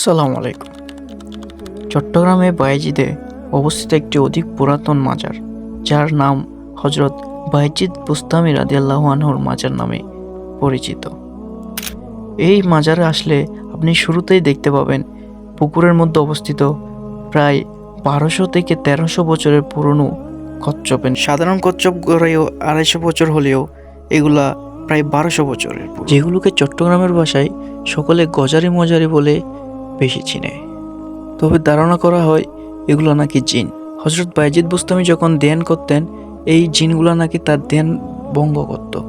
আসসালামু আলাইকুম। চট্টগ্রামে বায়েজিদে অবস্থিত একটি অধিক পুরাতন মাজার যার নাম হজরত বাইজিদ বুস্তামি রাদিয়াল্লাহু আনহুর মাজার নামে পরিচিত। এই মাজারে আসলে আপনি শুরুতেই দেখতে পাবেন পুকুরের মধ্যে অবস্থিত প্রায় বারোশো থেকে তেরোশো বছরের পুরনো কচ্ছপেন সাধারণ কচ্ছপ গড়েও আড়াইশো বছর হলেও এগুলা প্রায় বারোশো বছরের যেগুলোকে চট্টগ্রামের ভাষায় সকলে গজারি মজারি বলে বেশি চিনে। তবে ধারণা করা হয়, এগুলো নাকি জিন। হজরত বাইজিদ বুস্তামি যখন ধ্যান করতেন, এই জিনগুলো নাকি তার ধ্যান ভঙ্গ করত।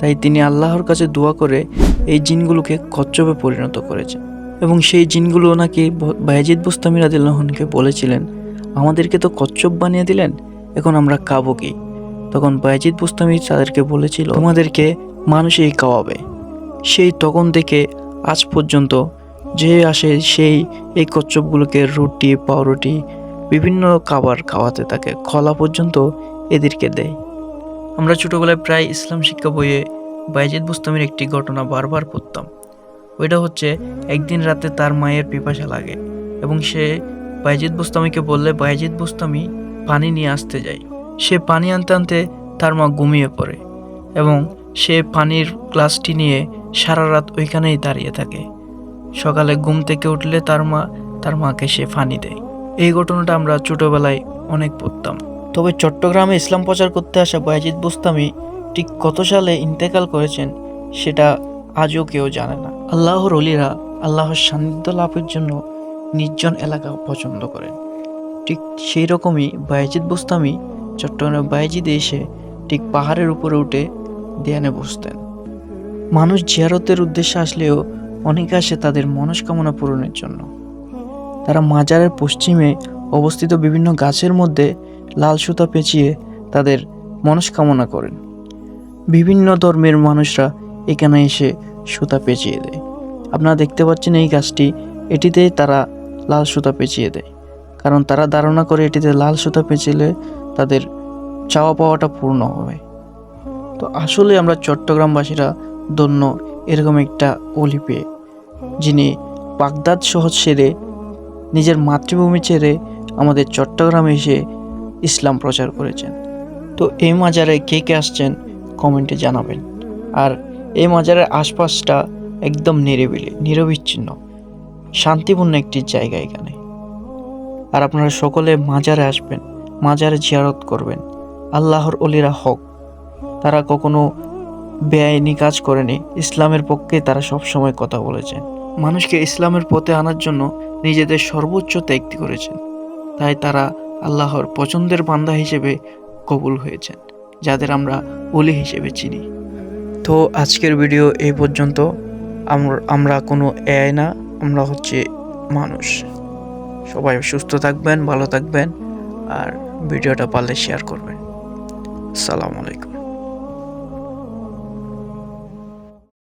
তাই তিনি আল্লাহর কাছে দোয়া করে এই জিনগুলোকে কচ্ছপে পরিণত করেছেন। এবং সেই জিনগুলো নাকি ব- বায়েজিদ বুস্তামি রাদিল্লাহনকে বলেছিলেন, আমাদেরকে তো কচ্ছপ বানিয়ে দিলেন, এখন আমরা খাব কি? তখন বায়েজিদ বুস্তামি তাদেরকে বলেছিল, তোমাদেরকে মানুষই খাওয়াবে। সেই তখন থেকে আজ পর্যন্ত যে আসে সেই এই কচ্ছপগুলোকে রুটি পাউরুটি বিভিন্ন খাবার খাওয়াতে থাকে। খলা পর্যন্ত এদেরকে দেয়। আমরা ছোটোবেলায় প্রায় ইসলাম শিক্ষা বইয়ে বাইজিদ বুস্তামির একটি ঘটনা বারবার পড়তাম। ওইটা হচ্ছে, একদিন রাতে তার মায়ের পিপাসা লাগে এবং সে বাইজিদ বুস্তামিকে বললে, বাইজিদ বুস্তামি, পানি নিয়ে আসতে যায় সে পানি আনতে আনতে তার মা ঘুমিয়ে পড়ে এবং সে পানির গ্লাসটি নিয়ে সারা রাত ওইখানেই দাঁড়িয়ে থাকে। সকালে ঘুম থেকে উঠলে তার মা, তার মাকে সে ফানি দেয়। এই ঘটনাটা আমরা ছোটবেলায় অনেক পড়তাম। তবে চট্টগ্রামে ইসলাম প্রচার করতে আসা বায়াজিদ বুস্তামি ঠিক কত সালে ইন্তেকাল করেছেন সেটা আজও কেউ জানে না। আল্লাহর অলিরা আল্লাহর সান্নিধ্য লাভের জন্য নির্জন এলাকা পছন্দ করেন। ঠিক সেই রকমই বায়াজিদ বুস্তামি চট্টগ্রামের বায়াজিদে এসে ঠিক পাহাড়ের উপরে উঠে দেয়ানে বসতেন। মানুষ জিয়ারতের উদ্দেশ্যে আসলেও অনেকে আসে তাদের মনস্কামনা পূরণের জন্য। তারা মাজারের পশ্চিমে অবস্থিত বিভিন্ন গাছের মধ্যে লাল সুতা পেঁচিয়ে তাদের মনস্কামনা করেন। বিভিন্ন ধর্মের মানুষরা এখানে এসে সুতা পেঁচিয়ে দেয়। আপনারা দেখতে পাচ্ছেন এই গাছটি এটিতেই তারা লাল সুতা পেঁচিয়ে দেয়। কারণ তারা ধারণা করে এটিতে লাল সুতা পেঁচিলে তাদের চাওয়া পাওয়াটা পূর্ণ হবে। তো আসলে আমরা চট্টগ্রামবাসীরা ধন্য এরকম একটা অলি পেয়ে যিনি বাগদাদ শহর ছেড়ে নিজের মাতৃভূমি ছেড়ে আমাদের চট্টগ্রামে এসে ইসলাম প্রচার করেছেন। তো এই মাজারে কে কে আসছেন কমেন্টে জানাবেন। আর এই মাজারের আশপাশটা একদম নিরিবিলি, নিরবিচ্ছিন্ন, শান্তিপূর্ণ একটি জায়গা এখানে। আর আপনারা সকলে মাজারে আসবেন, মাজারে জিয়ারত করবেন। আল্লাহর অলিরা হক, তারা কখনো বেআইনি কাজ করেনি, ইসলামের পক্ষে তারা সব সময় কথা বলেছেন মানুষকে ইসলামের পথে আনার জন্য নিজেদের সর্বোচ্চ ত্যাগ করেছেন। তাই তারা আল্লাহর পছন্দের বান্দা হিসেবে কবুল হয়েছেন, যাদের আমরা অলি হিসেবে চিনি। তো আজকের ভিডিও এই পর্যন্ত। আমরা কোনো এআই না, আমরা হচ্ছে মানুষ। সবাই সুস্থ থাকবেন, ভালো থাকবেন, আর ভিডিওটা পারলে শেয়ার করবেন। আসসালামু আলাইকুম।